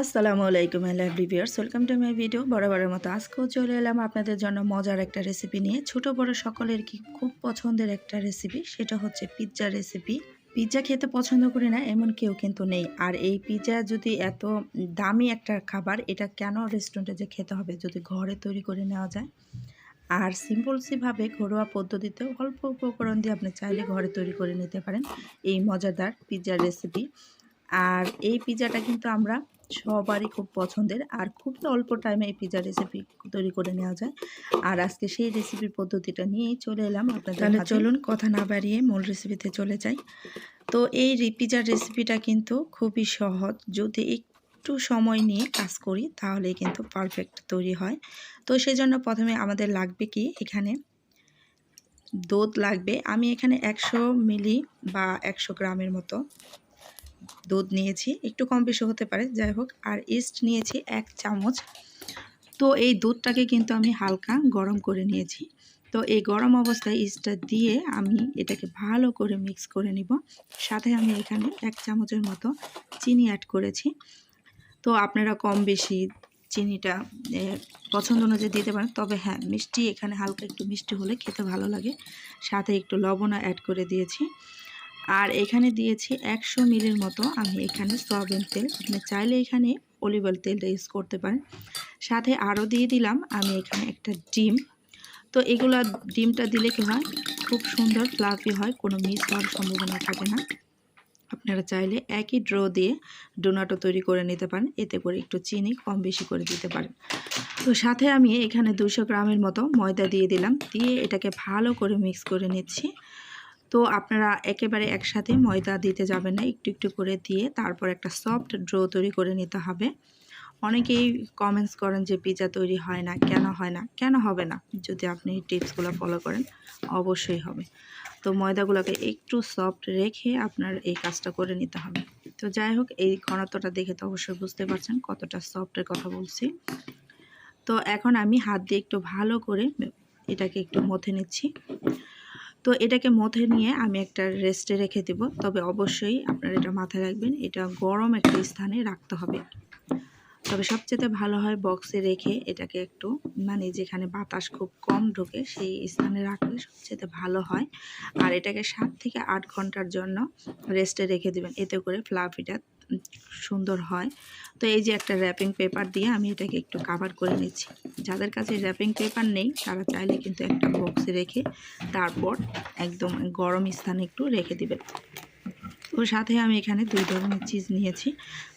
আসসালামু আলাইকুম আল্লাহ viewers welcome to my video. বরাবরের মতো আজকেও চলে এলাম আপনাদের জন্য মজার একটা রেসিপি নিয়ে। ছোট বড় সকলের কি খুব পছন্দের একটা রেসিপি সেটা হচ্ছে পিৎজা রেসিপি পিৎজা খেতে পছন্দ করি না, এমন কেউ কিন্তু নেই। আর এই পিৎজা যদি এত দামি একটা খাবার, এটা কেন রেস্টুরেন্টে যে খেতে হবে? যদি ঘরে তৈরি করে নেওয়া যায়? আর সিম্পলসিভাবে ঘরোয়া পদ্ধতিতে অল্প উপকরণ দিয়ে আপনি চাইলে ঘরে তৈরি করে নিতে পারেন। এই মজাদার পিৎজার রেসিপি আর এই পিৎজাটা কিন্তু আমরা সবারই খুব পছন্দের। আর খুব অল্প টাইমে এই পিৎজা রেসিপি তৈরি করে নেওয়া যায়। আর আজকে সেই রেসিপির পদ্ধতিটা নিয়েই চলে এলাম আপনাদের তাহলে চলুন কথা না বাড়িয়ে মূল রেসিপিতে চলে যাই। তো এই পিজার রেসিপিটা কিন্তু খুবই সহজ। যদি একটু সময় নিয়ে কাজ করি তাহলে কিন্তু পারফেক্ট তৈরি হয়। তো সেই জন্য প্রথমে আমাদের লাগবে কি? এখানে দুধ লাগবে। আমি এখানে একশো মিলি বা একশো গ্রামের মতো। দুধ নিয়েছি, একটু কম বেশি হতে পারে, যাই হোক, আর ইস্ট নিয়েছি এক চামচ। তো এই দুধটাকে কিন্তু আমি হালকা গরম করে নিয়েছি। তো এই গরম অবস্থায় ইস্টটা দিয়ে আমি এটাকে ভালো করে মিক্স করে নিব। সাথে আমি এখানে এক চামচের মতো চিনি অ্যাড করেছি। তো আপনারা কম বেশি চিনিটা পছন্দ অনুযায়ী দিতে পারেন, তবে হ্যাঁ মিষ্টি এখানে হালকা একটু মিষ্টি হলে খেতে ভালো লাগে। সাথে একটু লবণও অ্যাড করে দিয়েছি। আর এখানে দিয়েছি একশো মিলির মতো আমি এখানে সয়াবিন তেল। আপনি চাইলে এখানে অলিভ অয়েল তেলটা ইউজ করতে পারেন। সাথে আরও দিয়ে দিলাম আমি এখানে একটা ডিম। তো এগুলো ডিমটা দিলে কি হয়? খুব সুন্দর ফ্লাফি হয়, কোনো মিস হওয়ার সম্ভাবনা থাকে না। আপনারা চাইলে একই ড্র দিয়ে ডোনাটো তৈরি করে নিতে পারেন। এতে করে একটু চিনি কম বেশি করে দিতে পারেন। তো সাথে আমি এখানে দুশো গ্রামের মতো ময়দা দিয়ে দিলাম। দিয়ে এটাকে ভালো করে মিক্স করে নিচ্ছি। তো আপনারা একেবারে একসাথে ময়দা দিতে যাবেন না, একটু একটু করে দিয়ে তারপর একটা সফট ড্রো তৈরি করে নিতে হবে। অনেকেই কমেন্টস করেন যে পিজা তৈরি হয় না, কেন হয় না, কেন হবে না? যদি আপনি টিপসগুলো ফলো করেন, অবশ্যই হবে। তো ময়দাগুলোকে একটু সফট রেখে আপনার এই কাজটা করে নিতে হবে। তো যাই হোক, এই ঘনত্বটা দেখে তো অবশ্যই বুঝতে পারছেন কতটা সফটের কথা বলছি। তো এখন আমি হাত দিয়ে একটু ভালো করে এটাকে একটু মথে নিচ্ছি। তো এটাকে মধ্যে নিয়ে আমি একটা রেস্টে রেখে দেব। তবে অবশ্যই আপনারা এটা মাথায় রাখবেন, এটা গরম একটা স্থানে রাখতে হবে। তবে সবচেয়ে ভালো হয় বক্সে রেখে এটাকে একটু মানে যেখানে বাতাস খুব কম ঢোকে সেই স্থানে রাখলে সবচেয়ে ভালো হয়। আর এটাকে সাত থেকে আট ঘণ্টার জন্য রেস্টে রেখে দেবেন, এতে করে ফ্লাফিটা সুন্দর হয়। তো এই যে একটা র্যাপিং পেপার দিয়ে আমি এটাকে একটু কাভার করে নিচ্ছি। যাদের কাছে র্যাপিং পেপার নেই, তারা চাইলে কিন্তু একটা বক্সে রেখে তারপর একদম গরম স্থানে একটু রেখে দিবেন ওর সাথে আমি এখানে দুই ধরনের চিজ নিয়েছি।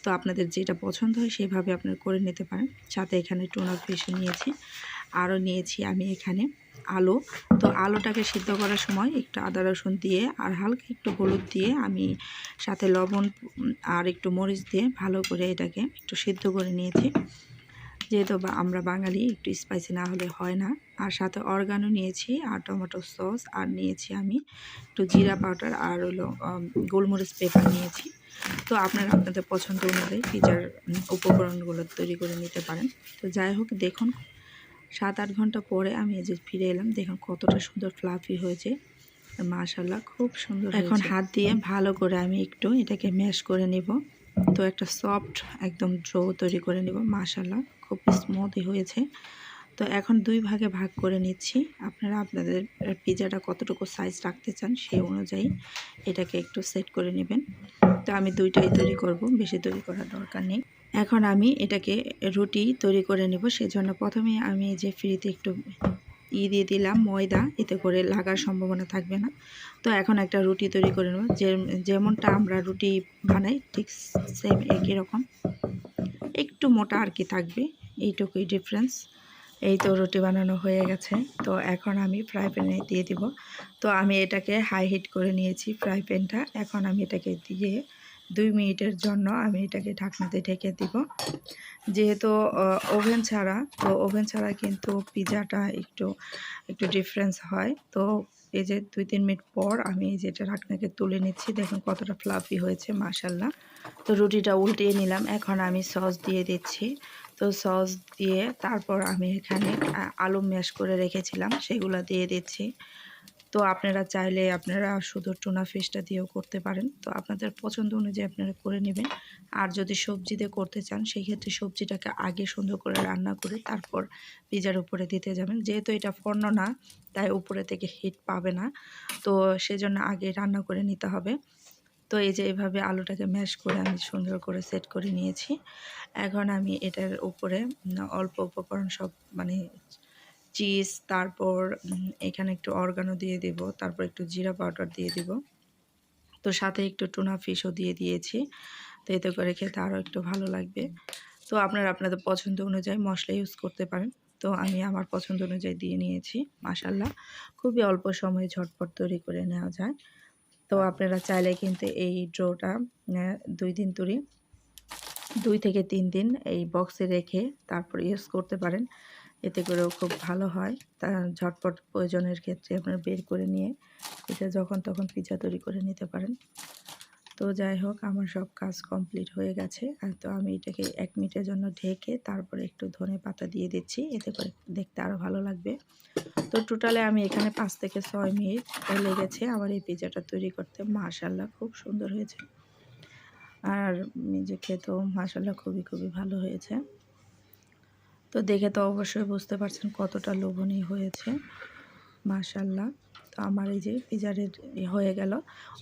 তো আপনাদের যেটা পছন্দ হয়, সেভাবে আপনারা করে নিতে পারেন। সাথে এখানে টোনার ফিশও নিয়েছি। আরও নিয়েছি আমি এখানে আলু। তো আলুটাকে সিদ্ধ করার সময় একটু আদা, রসুন দিয়ে আর হালকা একটু হলুদ দিয়ে আমি সাথে লবণ আর একটু মরিচ দিয়ে ভালো করে এটাকে একটু সিদ্ধ করে নিয়েছি। যেহেতু আমরা বাঙালি, একটু স্পাইসি না হলে হয় না। আর সাথে অর্গানো নিয়েছি আর টমেটো সস আর নিয়েছি আমি একটু জিরা পাউডার আর হলো গোলমরিচ পেপার নিয়েছি। তো আপনারা আপনাদের পছন্দ অনুযায়ী পিজার উপকরণগুলো তৈরি করে নিতে পারেন। তো যাই হোক, দেখুন সাত আট ঘণ্টা পরে আমি এই যে ফিরে এলাম, দেখুন কতটা সুন্দর ফ্লাফি হয়েছে। মাশাল্লাহ খুব সুন্দর এখন হাত দিয়ে ভালো করে আমি একটু এটাকে ম্যাশ করে নেব। তো একটা সফট একদম ড্রো তৈরি করে নেব মাশাল্লাহ খুব স্মুথই হয়েছে। তো এখন দুই ভাগে ভাগ করে নিচ্ছি। আপনারা আপনাদের পিজাটা কতটুকু সাইজ রাখতে চান সেই অনুযায়ী এটাকে একটু সেট করে নেবেন। তো আমি দুইটাই তৈরি করব, বেশি তৈরি করার দরকার নেই। এখন আমি এটাকে রুটি তৈরি করে নেব, সেজন্য প্রথমে আমি যে ফ্রিতে একটু ই দিয়ে দিলাম ময়দা, এতে করে লাগার সম্ভাবনা থাকবে না। তো এখন একটা রুটি তৈরি করে নেব যেমনটা আমরা রুটি বানাই ঠিক সেম একই রকম। একটু মোটা আর কি থাকবে, এইটুকুই ডিফারেন্স এই তো রুটি বানানো হয়ে গেছে, তো এখন আমি ফ্রাই প্যানে দিয়ে দিব। তো আমি এটাকে হাই হিট করে নিয়েছি ফ্রাই প্যানটা এখন আমি এটাকে দিয়ে দুই মিনিটের জন্য আমি এটাকে ঢাকনাতে ঢেকে দিব। যেহেতু ওভেন ছাড়া, তো ওভেন ছাড়া কিন্তু পিজাটা একটু একটু ডিফারেন্স হয়। তো এই যে দুই, তিন মিনিট পর আমি এই যেটা ঢাকনাকে তুলে নিচ্ছি, দেখুন কতটা ফ্লাফি হয়েছে মাসাল্লাহ তো রুটিটা উল্টিয়ে নিলাম, এখন আমি সস দিয়ে দিচ্ছি। তো সস দিয়ে তারপর আমি এখানে আলু ম্যাশ করে রেখেছিলাম, সেগুলো দিয়ে দিচ্ছি। তো আপনারা চাইলে আপনারা শুধু টুনা ফিশটা দিয়েও করতে পারেন। তো আপনাদের পছন্দ অনুযায়ী আপনারা করে নেবেন। আর যদি সবজি দিয়ে করতে চান সেই ক্ষেত্রে সবজিটাকে আগে সুন্দর করে রান্না করে তারপর পিজার উপরে দিতে যাবেন। যেহেতু এটা ফর্ন না, তাই উপরে থেকে হিট পাবে না। তো সেজন্য আগে রান্না করে নিতে হবে। তো এই যে এভাবে আলুটাকে ম্যাশ করে আমি সুন্দর করে সেট করে নিয়েছি। এখন আমি এটার উপরে অল্প উপকরণ সব মানে চিজ, তারপর এখানে একটু অর্গানো দিয়ে দেব, তারপর একটু জিরা পাউডার দিয়ে দেব। তো সাথে একটু টুনা ফিশও দিয়ে দিয়েছি, তো এতে করে খেতে আরও একটু ভালো লাগবে। তো আপনারা আপনাদের পছন্দ অনুযায়ী মশলা ইউজ করতে পারেন। তো আমি আমার পছন্দ অনুযায়ী দিয়ে নিয়েছি মাসাল্লাহ খুবই অল্প সময়ে ঝটপট তৈরি করে নেওয়া যায়। তো আপনারা চাইলে কিন্তু এই ড্রোটা দুই দিন তৈরি, দুই থেকে তিন দিন এই বক্সে রেখে তারপর ইউজ করতে পারেন। এতে করেও খুব ভালো হয়। তা ঝটপট প্রয়োজনের ক্ষেত্রে আপনারা বের করে নিয়ে এটা যখন তখন পিজা তৈরি করে নিতে পারেন। তো যাই হোক, আমার সব কাজ কমপ্লিট হয়ে গেছে। আর তো আমি এটাকে এক মিনিটের জন্য ঢেকে তারপরে একটু ধনে পাতা দিয়ে দিচ্ছি। এতে করে দেখতে আরও ভালো লাগবে। তো টোটালে আমি এখানে পাঁচ থেকে ছয় মিনিট লেগেছে আমার এই পিজাটা তৈরি করতে। মাশাল্লাহ খুব সুন্দর হয়েছে। আর নিজে খেতেও মাশাল্লাহ খুবই খুবই ভালো হয়েছে। তো দেখে তো অবশ্যই বুঝতে পারছেন কতটা লোভনীয় হয়েছে। মাশাল্লাহ তো আমার এই যে পিজারের হয়ে গেল।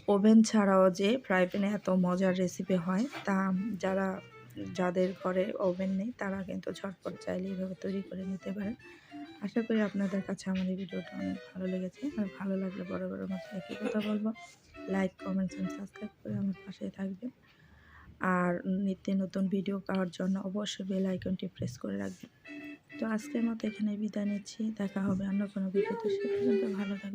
ওভেন ছাড়াও যে ফ্রাই প্যানে এত মজার রেসিপি হয়, তা যারা যাদের ঘরে ওভেন নেই, তারা কিন্তু ঝটপট চাইলে এইভাবে তৈরি করে নিতে পারেন। আশা করি আপনাদের কাছে আমার এই ভিডিওটা অনেক ভালো লেগেছে। আর ভালো লাগলে বড় বড় মতো একই কথা বলব। লাইক কমেন্টস অ্যান্ড সাবস্ক্রাইব করে আমার পাশে থাকবেন। আর নিত্য নতুন ভিডিও পাওয়ার জন্য অবশ্যই বেল আইকনটি প্রেস করে রাখবেন। তো আজকের মতো এখানে বিদায় নিচ্ছি। দেখা হবে অন্য কোনো ভিডিওতে সে পর্যন্ত ভালো থাকবেন।